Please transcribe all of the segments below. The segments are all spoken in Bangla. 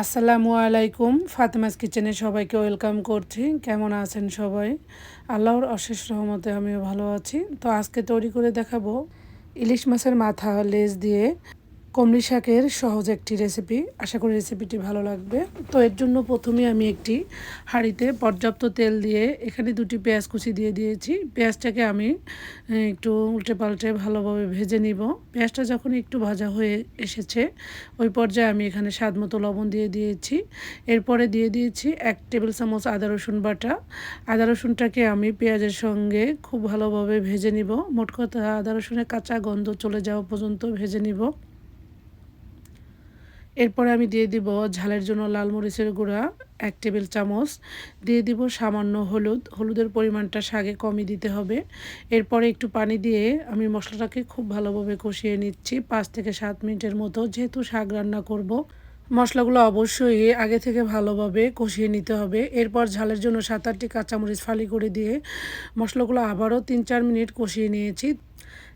আসসালামু আলাইকুম। ফাতেমাস কিচেনে সবাইকে ওয়েলকাম করছি। কেমন আছেন সবাই? আল্লাহর অশেষ রহমতে আমিও ভালো আছি। তো আজকে তৈরি করে দেখাবো ইলিশ মাছের মাথা লেজ দিয়ে কমলি শাকের সহজ একটি রেসিপি আশা করি রেসিপিটি ভালো লাগবে। তো এর জন্য প্রথমে আমি একটি হাঁড়িতে পর্যাপ্ত তেল দিয়ে এখানে দুটি পেঁয়াজ কুচি দিয়ে দিয়েছি। পেঁয়াজটাকে আমি একটু উল্টে পাল্টে ভালোভাবে ভেজে নিব। পেঁয়াজটা যখন একটু ভাজা হয়ে এসেছে, ওই পর্যায়ে আমি এখানে স্বাদ মতো লবণ দিয়ে দিয়েছি। এরপরে দিয়ে দিয়েছি এক টেবিল চামচ আদা রসুন বাটা। আদা রসুনটাকে আমি পেঁয়াজের সঙ্গে খুব ভালোভাবে ভেজে নিব। মোট কথা আদা রসুনের কাঁচা গন্ধ চলে যাওয়া পর্যন্ত ভেজে নিব। এরপরে আমি দিয়ে দিব ঝালের জন্য লাল মরিচের গুঁড়া, এক টেবিল চামচ। দিয়ে দিব সামান্য হলুদ, হলুদের পরিমাণটা শাকে কমই দিতে হবে। এরপরে একটু পানি দিয়ে আমি মশলাটাকে খুব ভালোভাবে কষিয়ে নিচ্ছি পাঁচ থেকে সাত মিনিটের মতো, যেহেতু শাক রান্না করব। মশলাগুলো অবশ্যই আগে থেকে ভালোভাবে কষিয়ে নিতে হবে। এরপর ঝালের জন্য সাত আটটি কাঁচামরিচ ফালি করে দিয়ে মশলাগুলো আবারও তিন চার মিনিট কষিয়ে নিয়েছি।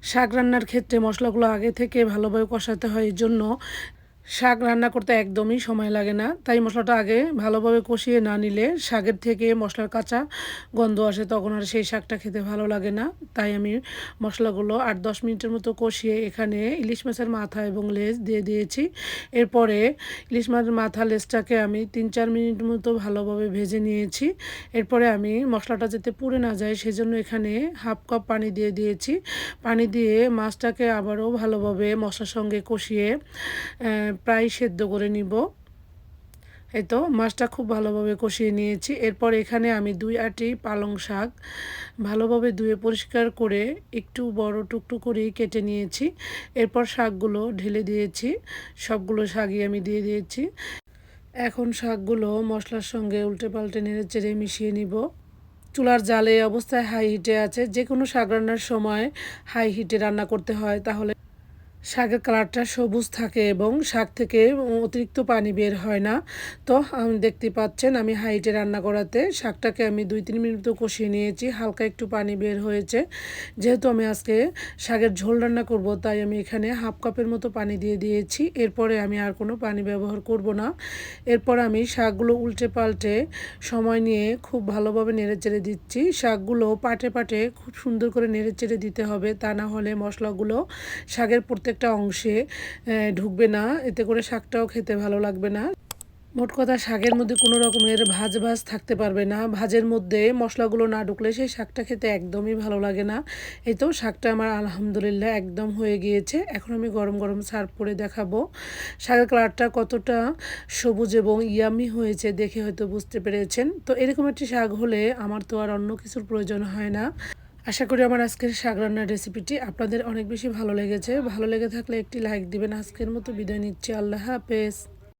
শাক রান্নার ক্ষেত্রে মশলাগুলো আগে থেকে ভালোভাবে কষাতে হয় এই জন্য শাক রান্না করতে একদমই সময় লাগে না। তাই মশলাটা আগে ভালোভাবে কষিয়ে না নিলে শাকের থেকে মশলার কাঁচা গন্ধ আসে, তখন আর সেই শাকটা খেতে ভালো লাগে না। তাই আমি মশলাগুলো আট দশ মিনিটের মতো কষিয়ে এখানে ইলিশ মাছের মাথা এবং লেজ দিয়ে দিয়েছি। এরপরে ইলিশ মাছের মাথা লেজটাকে আমি তিন চার মিনিট মতো ভালোভাবে ভেজে নিয়েছি। এরপরে আমি মশলাটা যাতে পুড়ে না যায় সেজন্য এখানে হাফ কাপ পানি দিয়ে দিয়েছি। পানি দিয়ে মাছটাকে আবারও ভালোভাবে মশলার সঙ্গে কষিয়ে প্রায় সেদ্ধ করে নিব। এই তো, মাছটা খুব ভালোভাবে কষিয়ে নিয়েছি। এরপর এখানে আমি দুই আটি পালং শাক ভালোভাবে ধুয়ে পরিষ্কার করে একটু বড় টুকটু করেই কেটে নিয়েছি। এরপর শাকগুলো ঢেলে দিয়েছি। সবগুলো শাকই আমি দিয়ে দিয়েছি। এখন শাকগুলো মশলার সঙ্গে উল্টে পাল্টে নেড়ে চেড়ে মিশিয়ে নিব। চুলার জালে অবস্থায় হাই হিটে আছে। যে কোনো শাক রান্নার সময় হাই হিটে রান্না করতে হয়, তাহলে শাকের কালারটা সবুজ থাকে এবং শাক থেকে অতিরিক্ত পানি বের হয় না। তো আমি দেখতে পাচ্ছেন, আমি হাইটে রান্না করাতে শাকটাকে আমি দুই তিন মিনিট তো কষিয়ে নিয়েছি, হালকা একটু পানি বের হয়েছে। যেহেতু আমি আজকে শাকের ঝোল রান্না করব, তাই আমি এখানে হাফ কাপের মতো পানি দিয়ে দিয়েছি। এরপরে আমি আর কোনো পানি ব্যবহার করব না। এরপর আমি শাকগুলো উল্টে পাল্টে সময় নিয়ে খুব ভালোভাবে নেড়ে চেড়ে দিচ্ছি। শাকগুলো পাটে পাটে খুব সুন্দর করে নেড়ে চেড়ে দিতে হবে, তা না হলে মশলাগুলো শাকের প্রত্যেক প্রত্যেকটা অংশে ঢুকবে না। এতে করে শাকটাও খেতে ভালো লাগবে না। মোট কথা শাকের মধ্যে কোনো রকমের ভাজ ভাজ থাকতে পারবে না। ভাজের মধ্যে মশলাগুলো না ঢুকলে সেই শাকটা খেতে একদমই ভালো লাগে না। এই তো শাকটা আমার আলহামদুলিল্লাহ একদম হয়ে গিয়েছে। এখন আমি গরম গরম সার্ভ করে দেখাবো। শাকের কালারটা কতটা সবুজ এবং ইয়ামি হয়েছে দেখে হয়তো বুঝতে পেরেছেন। তো এরকম একটি শাক হলে আমার তো আর অন্য কিছুর প্রয়োজন হয় না। আশা করি আমার আজকের শাক রান্নার রেসিপিটি আপনাদের অনেক বেশি ভালো লেগেছে। ভালো লেগে থাকলে একটি লাইক দিবেন। আজকের মতো বিদায় নিচ্ছি। আল্লাহ হাফেজ।